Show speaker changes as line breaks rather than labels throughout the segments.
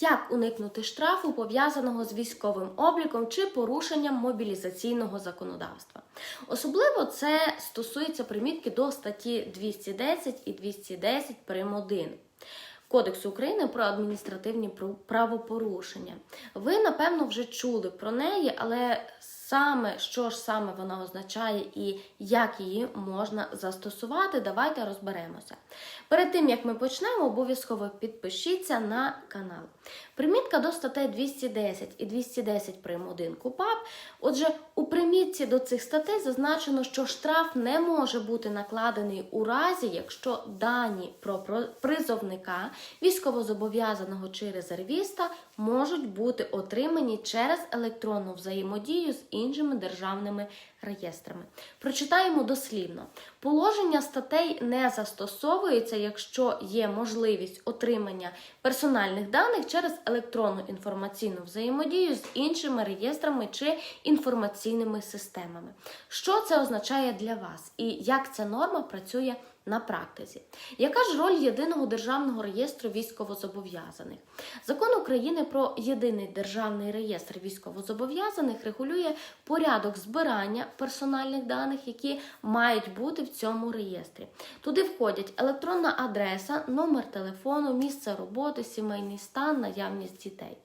Як уникнути штрафу, пов'язаного з військовим обліком чи порушенням мобілізаційного законодавства? Особливо це стосується примітки до статті 210 і 210 прим. 1. Кодексу України про адміністративні правопорушення. Ви, напевно, вже чули про неї, але саме що ж саме вона означає і як її можна застосувати, давайте розберемося. Перед тим як ми почнемо, обов'язково підпишіться на канал. Примітка до статей 210 і 210 прим. 1 КУПАП. Отже, у примітці до цих статей зазначено, що штраф не може бути накладений у разі, якщо дані про призовника, військовозобов'язаного чи резервіста можуть бути отримані через електронну взаємодію з іншими державними реєстрами. Прочитаємо дослівно. Положення статей не застосовується, якщо є можливість отримання персональних даних через електронну інформаційну взаємодію з іншими реєстрами чи інформаційними системами. Що це означає для вас і як ця норма працює на практиці? Яка ж роль єдиного державного реєстру військовозобов'язаних? Закон України про єдиний державний реєстр військовозобов'язаних регулює порядок збирання персональних даних, які мають бути в цьому реєстрі. Туди входять електронна адреса, номер телефону, місце роботи, сімейний стан, наявність дітей.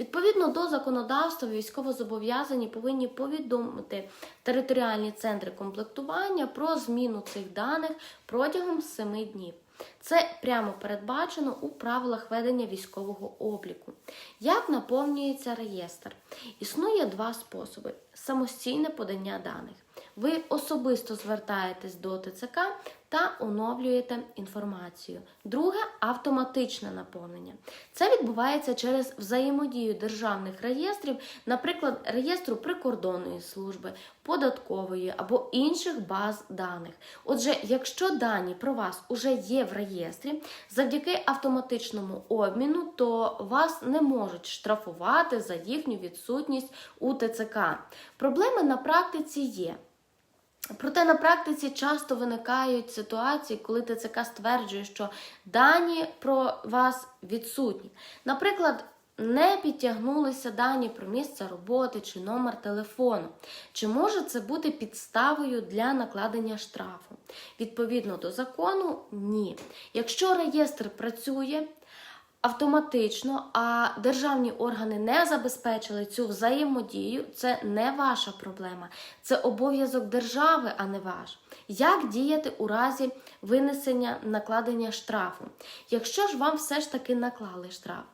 Відповідно до законодавства, військовозобов'язані повинні повідомити територіальні центри комплектування про зміну цих даних протягом 7 днів. Це прямо передбачено у правилах ведення військового обліку. Як наповнюється реєстр? Існує два способи: самостійне подання даних. Ви особисто звертаєтесь до ТЦК та оновлюєте інформацію. Друге автоматичне наповнення. Це відбувається через взаємодію державних реєстрів, наприклад, реєстру прикордонної служби, податкової або інших баз даних. Отже, якщо дані про вас уже є в реєстрі, завдяки автоматичному обміну, то вас не можуть штрафувати за їхню відсутність у ТЦК. Проблеми на практиці є. Проте на практиці часто виникають ситуації, коли ТЦК стверджує, що дані про вас відсутні. Наприклад, не підтягнулися дані про місце роботи чи номер телефону. Чи може це бути підставою для накладення штрафу? Відповідно до закону, ні. Якщо реєстр працює, автоматично, а державні органи не забезпечили цю взаємодію, це не ваша проблема, це обов'язок держави, а не ваш. Як діяти у разі винесення накладення штрафу? Якщо ж вам все ж таки наклали штраф,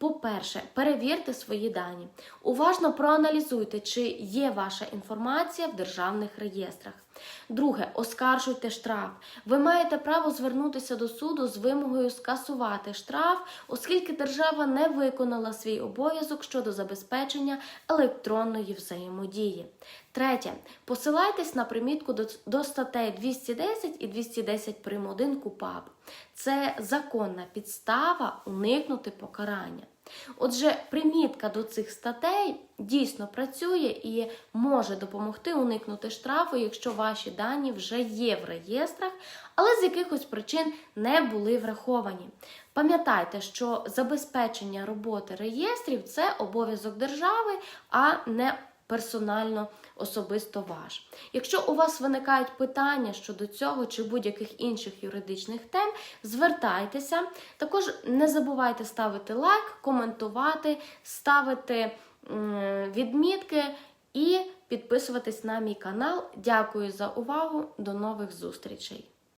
по-перше, перевірте свої дані. Уважно проаналізуйте, чи є ваша інформація в державних реєстрах. Друге, оскаржуйте штраф. Ви маєте право звернутися до суду з вимогою скасувати штраф, оскільки держава не виконала свій обов'язок щодо забезпечення електронної взаємодії. Третє, посилайтесь на примітку до, до статей 210 і 210 прим. 1 КУПАП. Це законна підстава уникнути покарання. Отже, примітка до цих статей дійсно працює і може допомогти уникнути штрафу, якщо ваші дані вже є в реєстрах, але з якихось причин не були враховані. Пам'ятайте, що забезпечення роботи реєстрів це обов'язок держави, а не персонально особисто ваш. Якщо у вас виникають питання щодо цього чи будь-яких інших юридичних тем, звертайтеся. Також не забувайте ставити лайк, коментувати, ставити відмітки і підписуватись на мій канал. Дякую за увагу. До нових зустрічей!